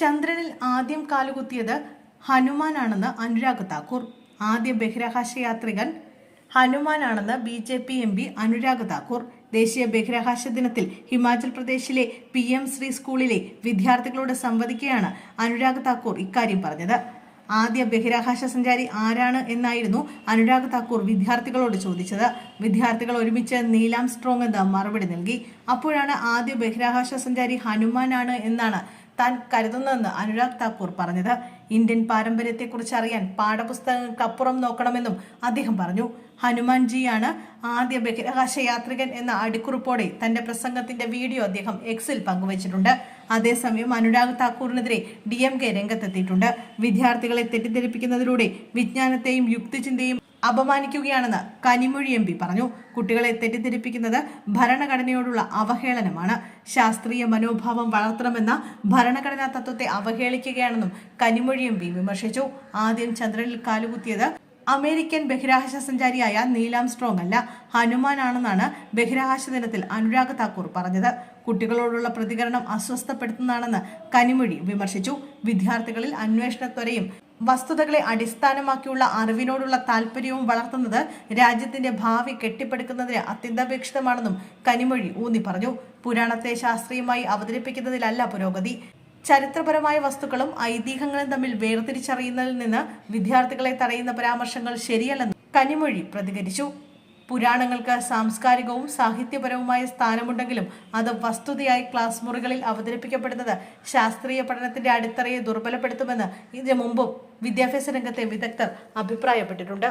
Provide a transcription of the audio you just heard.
ചന്ദ്രനിൽ ആദ്യം കാലുകുത്തിയത് ഹനുമാനാണെന്ന് അനുരാഗ് താക്കൂർ. ആദ്യ ബഹിരാകാശ യാത്രികൻ ഹനുമാനാണെന്ന് B J P M P Anurag Thakur. ദേശീയ ബഹിരാകാശ ദിനത്തിൽ ഹിമാചൽ പ്രദേശിലെ പി എം ശ്രീ സ്കൂളിലെ വിദ്യാർത്ഥികളോട് സംവദിക്കുകയാണ് അനുരാഗ് താക്കൂർ ഇക്കാര്യം പറഞ്ഞത്. ആദ്യ ബഹിരാകാശ സഞ്ചാരി ആരാണ് എന്നായിരുന്നു അനുരാഗ് താക്കൂർ വിദ്യാർത്ഥികളോട് ചോദിച്ചത്. വിദ്യാർത്ഥികൾ ഒരുമിച്ച് നീലാം സ്ട്രോങ് എന്ന് മറുപടി നൽകി. അപ്പോഴാണ് ആദ്യ ബഹിരാകാശ സഞ്ചാരി ഹനുമാനാണ് എന്നാണ് താൻ കരുതുന്നതെന്ന് അനുരാഗ് താക്കൂർ പറഞ്ഞത്. ഇന്ത്യൻ പാരമ്പര്യത്തെക്കുറിച്ച് അറിയാൻ പാഠപുസ്തകങ്ങൾക്കപ്പുറം നോക്കണമെന്നും അദ്ദേഹം പറഞ്ഞു. ഹനുമാൻജിയാണ് ആദ്യ ബഹിരാകാശ യാത്രികൻ എന്ന അടിക്കുറിപ്പോടെ തന്റെ പ്രസംഗത്തിന്റെ വീഡിയോ അദ്ദേഹം എക്സിൽ പങ്കുവച്ചിട്ടുണ്ട്. അതേസമയം അനുരാഗ് താക്കൂറിനെതിരെ ഡി എം കെ രംഗത്തെത്തിയിട്ടുണ്ട്. വിദ്യാർത്ഥികളെ തെറ്റിദ്ധരിപ്പിക്കുന്നതിലൂടെ വിജ്ഞാനത്തെയും യുക്തിചിന്തയും അപമാനിക്കുകയാണെന്ന് കനിമൊഴി എം പറഞ്ഞു. കുട്ടികളെ തെറ്റിദ്ധരിപ്പിക്കുന്നത് ഭരണഘടനയോടുള്ള അവഹേളനമാണ്. ശാസ്ത്രീയ മനോഭാവം വളർത്തണമെന്ന ഭരണഘടനാ തത്വത്തെ അവഹേളിക്കുകയാണെന്നും കനിമൊഴി എം വിമർശിച്ചു. ആദ്യം ചന്ദ്രനിൽ കാലുകുത്തിയത് അമേരിക്കൻ ബഹിരാകാശ സഞ്ചാരിയായ നീലാം സ്ട്രോങ് അല്ല ഹനുമാനാണെന്നാണ് ബഹിരാകാശ ദിനത്തിൽ അനുരാഗ് താക്കൂർ പറഞ്ഞത്. കുട്ടികളോടുള്ള പ്രതികരണം അസ്വസ്ഥപ്പെടുത്തുന്നതാണെന്ന് കനിമൊഴി വിമർശിച്ചു. വിദ്യാർത്ഥികളിൽ അന്വേഷണത്വരയും വസ്തുതകളെ അടിസ്ഥാനമാക്കിയുള്ള അറിവിനോടുള്ള താല്പര്യവും വളർത്തുന്നത് രാജ്യത്തിന്റെ ഭാവി കെട്ടിപ്പടുക്കുന്നതിന് അത്യന്താപേക്ഷിതമാണെന്നും കനിമൊഴി ഊന്നി പറഞ്ഞു. പുരാണത്തെ ശാസ്ത്രീയമായി അവതരിപ്പിക്കുന്നതിലല്ല പുരോഗതി. ചരിത്രപരമായ വസ്തുക്കളും ഐതിഹ്യങ്ങളും തമ്മിൽ വേർതിരിച്ചറിയുന്നതിൽ നിന്ന് വിദ്യാർത്ഥികളെ തടയുന്ന പരാമർശങ്ങൾ ശരിയല്ലെന്ന് കനിമൊഴി പ്രതികരിച്ചു. പുരാണങ്ങൾക്ക് സാംസ്കാരികവും സാഹിത്യപരവുമായ സ്ഥാനമുണ്ടെങ്കിലും അത് വസ്തുതയായി ക്ലാസ് മുറികളിൽ അവതരിപ്പിക്കപ്പെടുന്നത് ശാസ്ത്രീയ പഠനത്തിന്റെ അടിത്തറയെ ദുർബലപ്പെടുത്തുമെന്ന് ഇതിനു മുമ്പും വിദ്യാഭ്യാസ രംഗത്തെ വിദഗ്ധർ അഭിപ്രായപ്പെട്ടിട്ടുണ്ട്.